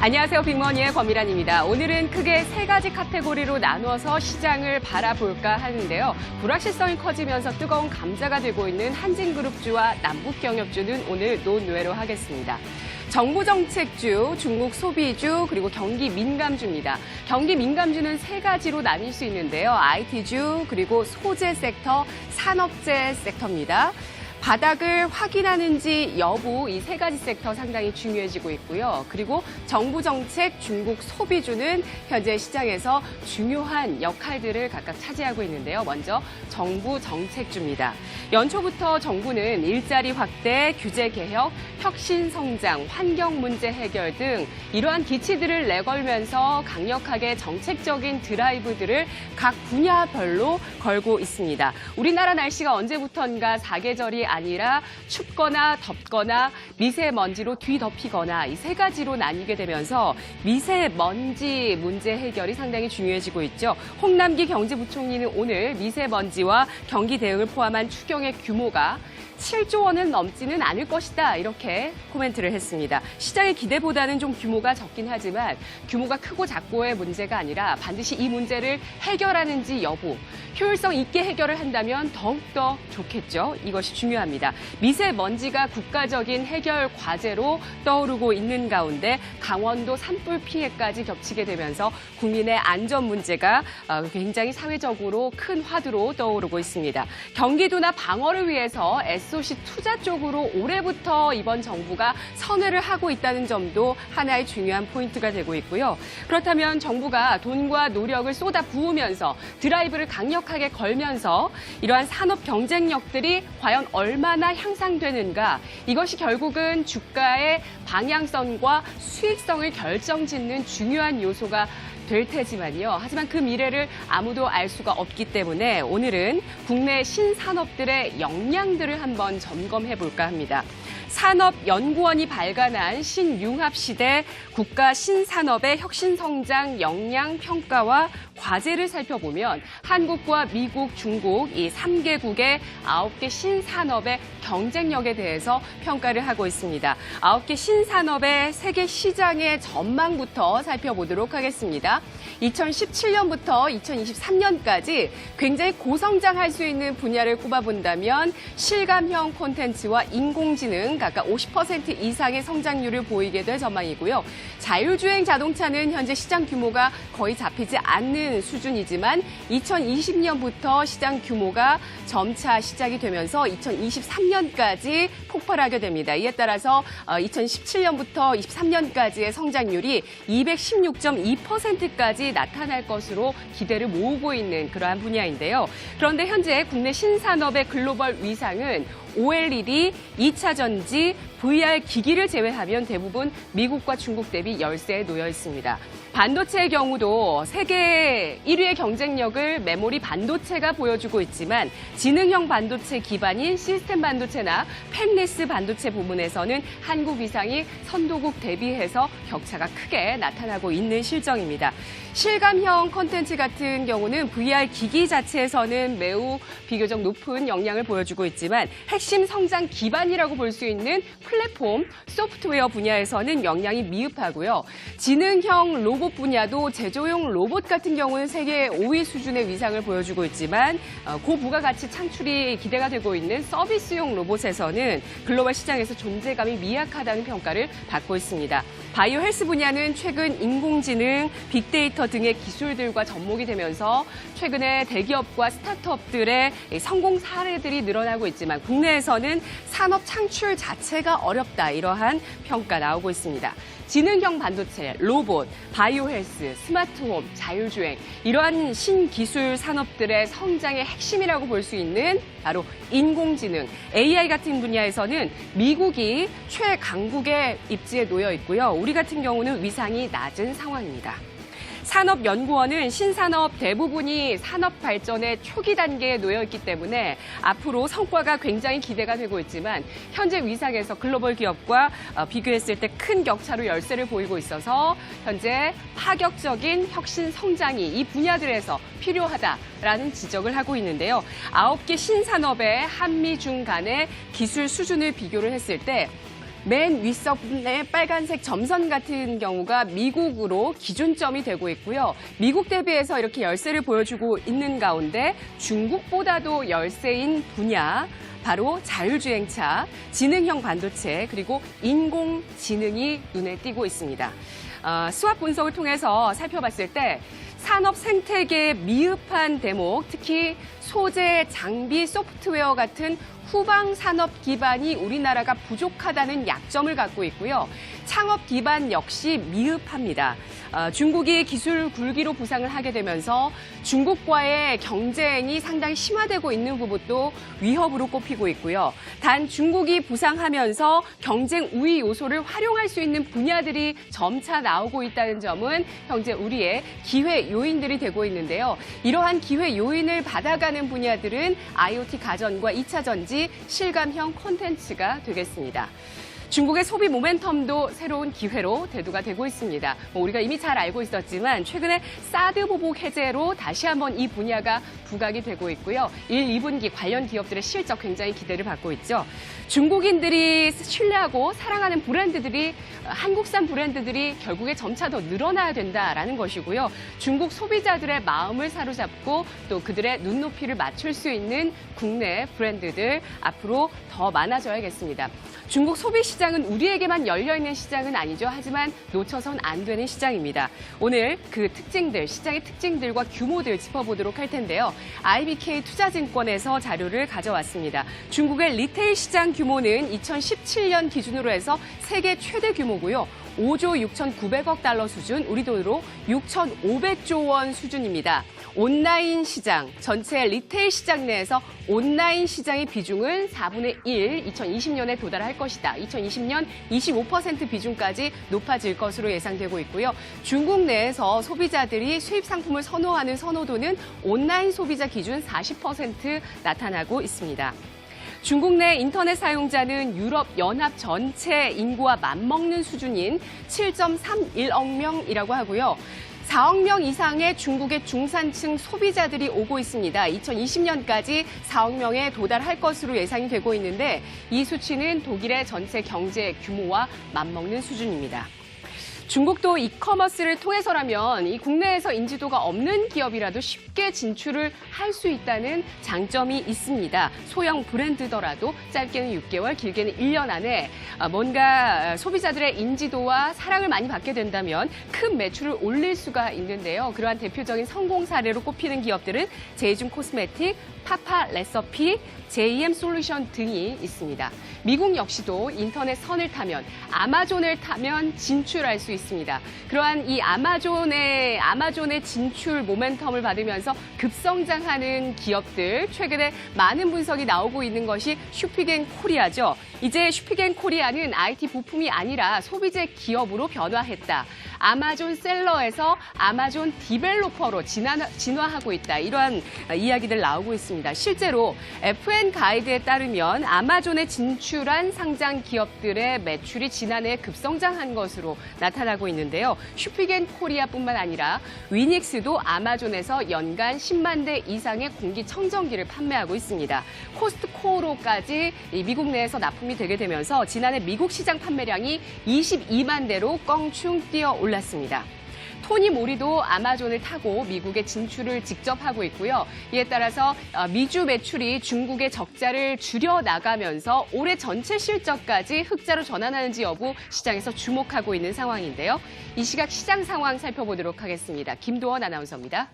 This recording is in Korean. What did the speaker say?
안녕하세요. 빅머니의 권미란입니다. 오늘은 크게 세 가지 카테고리로 나누어서 시장을 바라볼까 하는데요. 불확실성이 커지면서 뜨거운 감자가 되고 있는 한진그룹주와 남북경협주는 오늘 논외로 하겠습니다. 정부 정책주, 중국 소비주, 그리고 경기 민감주입니다. 경기 민감주는 세 가지로 나뉠 수 있는데요. IT주, 그리고 소재 섹터, 산업재 섹터입니다. 바닥을 확인하는지 여부 이 세 가지 섹터 상당히 중요해지고 있고요. 그리고 정부 정책, 중국 소비주는 현재 시장에서 중요한 역할들을 각각 차지하고 있는데요. 먼저 정부 정책주입니다. 연초부터 정부는 일자리 확대, 규제 개혁, 혁신 성장, 환경 문제 해결 등 이러한 기치들을 내걸면서 강력하게 정책적인 드라이브들을 각 분야별로 걸고 있습니다. 우리나라 날씨가 언제부턴가 사계절이 아니라 춥거나 덥거나 미세먼지로 뒤덮이거나 이 세 가지로 나뉘게 되면서 미세먼지 문제 해결이 상당히 중요해지고 있죠. 홍남기 경제부총리는 오늘 미세먼지와 경기 대응을 포함한 추경의 규모가 7조 원은 넘지는 않을 것이다. 이렇게 코멘트를 했습니다. 시장의 기대보다는 좀 규모가 적긴 하지만 규모가 크고 작고의 문제가 아니라 반드시 이 문제를 해결하는지 여부, 효율성 있게 해결을 한다면 더욱더 좋겠죠. 이것이 중요합니다. 미세먼지가 국가적인 해결 과제로 떠오르고 있는 가운데 강원도 산불 피해까지 겹치게 되면서 국민의 안전 문제가 어, 굉장히 사회적으로 큰 화두로 떠오르고 있습니다. 경기도나 방어를 위해서 SOC 투자 쪽으로 올해부터 이번 정부가 선회를 하고 있다는 점도 하나의 중요한 포인트가 되고 있고요. 그렇다면 정부가 돈과 노력을 쏟아 부으면서 드라이브를 강력하게 걸면서 이러한 산업 경쟁력들이 과연 얼마나 향상되는가 이것이 결국은 주가의 방향성과 수익성을 결정짓는 중요한 요소가 될 테지만요. 하지만 그 미래를 아무도 알 수가 없기 때문에 오늘은 국내 신산업들의 역량들을 한번 점검해 볼까 합니다. 산업연구원이 발간한 신융합시대 국가 신산업의 혁신성장 역량 평가와 과제를 살펴보면 한국과 미국, 중국 이 3개국의 9개 신산업의 경쟁력에 대해서 평가를 하고 있습니다. 9개 신산업의 세계 시장의 전망부터 살펴보도록 하겠습니다. 2017년부터 2023년까지 굉장히 고성장할 수 있는 분야를 꼽아본다면 실감형 콘텐츠와 인공지능 각각 50% 이상의 성장률을 보이게 될 전망이고요. 자율주행 자동차는 현재 시장 규모가 거의 잡히지 않는 수준이지만 2020년부터 시장 규모가 점차 시작이 되면서 2023년까지 폭발하게 됩니다. 이에 따라서 2017년부터 23년까지의 성장률이 216.2%까지 나타날 것으로 기대를 모으고 있는 그러한 분야인데요. 그런데 현재 국내 신산업의 글로벌 위상은 OLED, 2차 전지, VR 기기를 제외하면 대부분 미국과 중국 대비 열세에 놓여 있습니다. 반도체의 경우도 세계 1위의 경쟁력을 메모리 반도체가 보여주고 있지만 지능형 반도체 기반인 시스템 반도체나 펜리스 반도체 부분에서는 한국 위상이 선도국 대비해서 격차가 크게 나타나고 있는 실정입니다. 실감형 콘텐츠 같은 경우는 VR 기기 자체에서는 매우 비교적 높은 역량을 보여주고 있지만 핵심 성장 기반이라고 볼 수 있는 플랫폼, 소프트웨어 분야에서는 역량이 미흡하고요. 지능형 로봇 분야도 제조용 로봇 같은 경우는 세계 5위 수준의 위상을 보여주고 있지만 어, 고부가가치 창출이 기대가 되고 있는 서비스용 로봇에서는 글로벌 시장에서 존재감이 미약하다는 평가를 받고 있습니다. 바이오 헬스 분야는 최근 인공지능, 빅데이터 등의 기술들과 접목이 되면서 최근에 대기업과 스타트업들의 성공 사례들이 늘어나고 있지만 국내에서는 산업 창출 자체가 어렵다 이러한 평가 나오고 있습니다. 지능형 반도체, 로봇, 바이오 헬스, 스마트홈, 자율주행 이러한 신기술 산업들의 성장의 핵심이라고 볼 수 있는 바로 인공지능, AI 같은 분야에서는 미국이 최강국의 입지에 놓여 있고요. 우리 같은 경우는 위상이 낮은 상황입니다. 산업연구원은 신산업 대부분이 산업 발전의 초기 단계에 놓여 있기 때문에 앞으로 성과가 굉장히 기대가 되고 있지만 현재 위상에서 글로벌 기업과 어, 비교했을 때 큰 격차로 열세를 보이고 있어서 현재 파격적인 혁신 성장이 이 분야들에서 필요하다라는 지적을 하고 있는데요. 아홉 개 신산업의 한미 중 간의 기술 수준을 비교를 했을 때 맨 윗선의 빨간색 점선 같은 경우가 미국으로 기준점이 되고 있고요. 미국 대비해서 이렇게 열세를 보여주고 있는 가운데 중국보다도 열세인 분야, 바로 자율주행차, 지능형 반도체, 그리고 인공지능이 눈에 띄고 있습니다. 어, 수학 분석을 통해서 살펴봤을 때 산업 생태계에 미흡한 대목, 특히 소재, 장비, 소프트웨어 같은 후방 산업 기반이 우리나라가 부족하다는 약점을 갖고 있고요. 창업 기반 역시 미흡합니다. 어, 중국이 기술 굴기로 부상을 하게 되면서 중국과의 경쟁이 상당히 심화되고 있는 부분도 위협으로 꼽히고 있고요. 단 중국이 부상하면서 경쟁 우위 요소를 활용할 수 있는 분야들이 점차 나오고 있다는 점은 현재 우리의 기회 요인들이 되고 있는데요. 이러한 기회 요인을 받아가는 분야들은 IoT 가전과 2차 전지, 실감형 콘텐츠가 되겠습니다. 중국의 소비 모멘텀도 새로운 기회로 대두가 되고 있습니다. 뭐 우리가 이미 잘 알고 있었지만 최근에 사드 보복 해제로 다시 한번 이 분야가 부각이 되고 있고요. 1, 2분기 관련 기업들의 실적 굉장히 기대를 받고 있죠. 중국인들이 신뢰하고 사랑하는 브랜드들이 한국산 브랜드들이 결국에 점차 더 늘어나야 된다라는 것이고요. 중국 소비자들의 마음을 사로잡고 또 그들의 눈높이를 맞출 수 있는 국내 브랜드들 앞으로 더 많아져야겠습니다. 중국 소비 시 장은 우리에게만 열려 있는 시장은 아니죠. 하지만 놓쳐선 안 되는 시장입니다. 오늘 그 특징들, 시장의 특징들과 규모들 짚어보도록 할 텐데요. IBK 투자증권에서 자료를 가져왔습니다. 중국의 리테일 시장 규모는 2017년 기준으로 해서 세계 최대 규모고요. 5조 6,900억 달러 수준, 우리 돈으로 6,500조 원 수준입니다. 온라인 시장, 전체 리테일 시장 내에서 온라인 시장의 비중은 4분의 1, 2020년에 도달할 것이다. 2020년 25% 비중까지 높아질 것으로 예상되고 있고요. 중국 내에서 소비자들이 수입 상품을 선호하는 선호도는 온라인 소비자 기준 40% 나타나고 있습니다. 중국 내 인터넷 사용자는 유럽 연합 전체 인구와 맞먹는 수준인 7.31억 명이라고 하고요. 4억 명 이상의 중국의 중산층 소비자들이 오고 있습니다. 2020년까지 4억 명에 도달할 것으로 예상이 되고 있는데 이 수치는 독일의 전체 경제 규모와 맞먹는 수준입니다. 중국도 이커머스를 통해서라면 이 국내에서 인지도가 없는 기업이라도 쉽게 진출을 할 수 있다는 장점이 있습니다. 소형 브랜드더라도 짧게는 6개월, 길게는 1년 안에 뭔가 소비자들의 인지도와 사랑을 많이 받게 된다면 큰 매출을 올릴 수가 있는데요. 그러한 대표적인 성공 사례로 꼽히는 기업들은 제이준 코스메틱, 파파 레서피, JM 솔루션 등이 있습니다. 미국 역시도 인터넷 선을 타면 아마존을 타면 진출할 수 있습니다. 그러한 이 아마존의 아마존의 진출 모멘텀을 받으면서 급성장하는 기업들 최근에 많은 분석이 나오고 있는 것이 슈피겐 코리아죠. 이제 슈피겐 코리아는 IT 부품이 아니라 소비재 기업으로 변화했다. 아마존 셀러에서 아마존 디벨로퍼로 진화, 진화하고 있다. 이러한 이야기들 나오고 있습니다. 실제로 FN 가이드에 따르면 아마존에 진출한 상장 기업들의 매출이 지난해 급성장한 것으로 나타 나고 있는데요. 슈피겐 코리아뿐만 아니라 위닉스도 아마존에서 연간 10만 대 이상의 공기청정기를 판매하고 있습니다. 코스트코로까지 미국 내에서 납품이 되게 되면서 지난해 미국 시장 판매량이 22만 대로 껑충 뛰어 올랐습니다. 토니 모리도 아마존을 타고 미국에 진출을 직접 하고 있고요. 이에 따라서 미주 매출이 중국의 적자를 줄여 나가면서 올해 전체 실적까지 흑자로 전환하는지 여부 시장에서 주목하고 있는 상황인데요. 이 시각 시장 상황 살펴보도록 하겠습니다. 김도원 아나운서입니다.